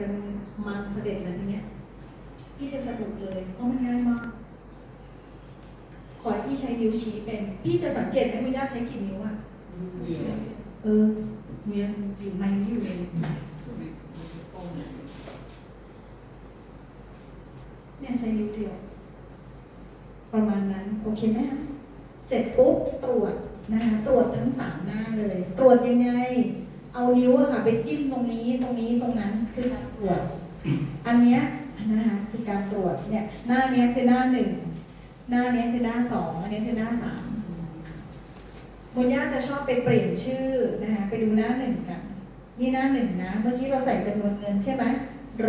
กันมันเสด็จเลยทีเนี้ยพี่จะสนุกเลยเพราะมันง่ายมาก ขอให้พี่ใช้นิ้วชี้เป็น พี่จะสังเกตไหมคุณย่าใช้กี่นิ้วอะเดียวเออเนี่ยอยู่ในนี้อยู่เลยเนี่ยใช้นิ้วเดียว ประมาณนั้น โอเคไหมคะเสร็จปุ๊บตรวจนะคะตรวจทั้งสามหน้าเลย ตรวจยังไง เอานิ้วอะค่ะ ไปจิ้มตรงนี้ตรงนี้ตรงนั้นคือการตรวจ อันเนี้ยนะคะคือการตรวจเนี่ย หน้าเนี้ยคือหน้าหนึ่งหน้าเนี้ยคือหน้าสองอันเนี้ยคือหน้าสามบุญญาจะชอบไปเปลี่ยนชื่อนะคะไปดูหน้าหนึ่งกันนี่หน้าหนึ่งนะเมื่อกี้เราใส่จำนวนเงินใช่ไหม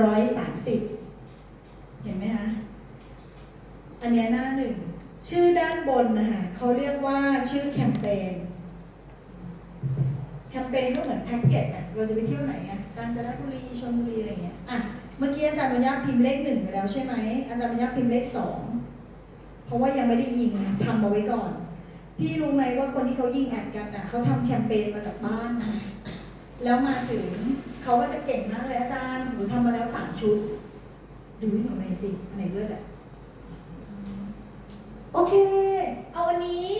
ร้อยสามสิบเห็นไหมคะอันเนี้ยหน้าหนึ่งชื่อด้านบนนะคะเขาเรียกว่าชื่อแคมเปญ แคมเปญก็เหมือนแพ็กเกจอะเราจะไปเที่ยวไหนอะกาญจนบุรีชลบุรีอะไรเงี้ยอะเมื่อกี้อาจารย์บรรยาพิมพ์เลขหนึ่งไปแล้วใช่ไหมอาจารย์บรรยาพิมพ์เลขสองเพราะว่ายังไม่ได้ยิงทำเอาไว้ก่อน พี่รู้ไหมว่าคนที่เขายิงแอดกันอะเขาทำแคมเปญมาจากบ้านนะแล้วมาถึงเขาก็จะเก่งมากเลยอาจารย์หนูทำมาแล้วสามชุด ดูให้หนูหน่อยสิอันไหนเลือดอะโอเค เอาอันนี้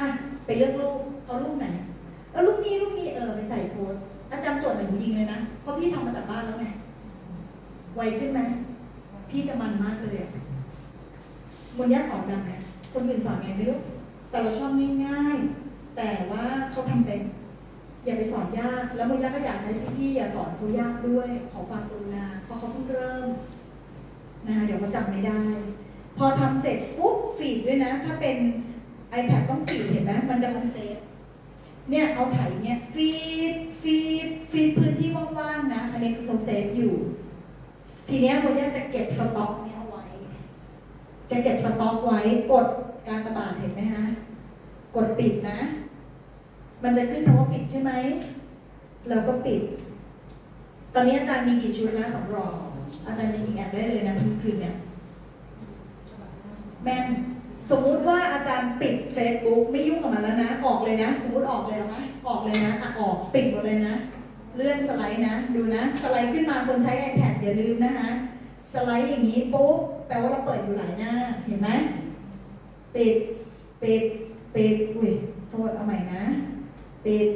อะไปเลือกรูปเอารูปไหน เอารูปนี้รูปนี้ เออไปใส่โพสต์อาจารย์ตรวจหนูยิงเลยนะเพราะพี่ทำมาจากบ้านแล้วไงไวขึ้นไหมพี่จะมันมากเลยอนย่าสอนแบบไหนคนอื่นสอนไงไม่รู้แต่เราชอบง่ายๆแต่ว่าเขาทำเป็น อย่าไปสอนยาก แล้วบนยาก็อยากให้พี่ๆอย่าสอนเขายากด้วย ขอความกรุณาเพราะเขาเพิ่งเริ่มนะคะเดี๋ยวเขาจำไม่ได้ พอทำเสร็จปุ๊บฟีดด้วยนะ ถ้าเป็น iPad ต้องฟีดเห็นไหมมันกำลังเซฟ เนี่ยเอาไถเนี่ยฟีดฟีดฟีดพื้นที่ว่างๆนะอันนี้คือเขาเซฟอยู่ ทีเนี้ยโมย่าจะเก็บสต็อกเนี่ยเอาไว้ จะเก็บสต็อกไว้กดการกระบาดเห็นไหมฮะกดปิดนะ มันจะขึ้นคำว่าปิดใช่ไหมแล้วก็ปิด ตอนนี้อาจารย์มีกี่ชุดนะสำรอง อาจารย์ยังยิงแอดได้เลยนะทุกคืนเนี่ยแม่นสมมุติว่าอาจารย์ปิด Facebook ไม่ยุ่งกับมันแล้วนะ ออกเลยนะ สมมติออกเลยเอไหมออกเลยนะอะออกปิดหมดเลยนะ เลื่อนสไลด์นะ ดูนะ สไลด์ขึ้นมาคนใช้ iPad อย่าลืมนะคะ สไลด์อย่างนี้ปุ๊บแปลว่าเราเปิดอยู่หลายหน้า เห็นไหมปิดปิดปิดอุ้ยโทษเอาใหม่นะปิด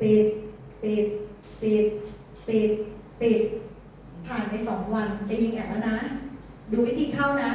ปิดปิดปิดปิดปิดผ่านไปสองวันจะยิงแอดแล้วนะ ดูวิธีเข้านะ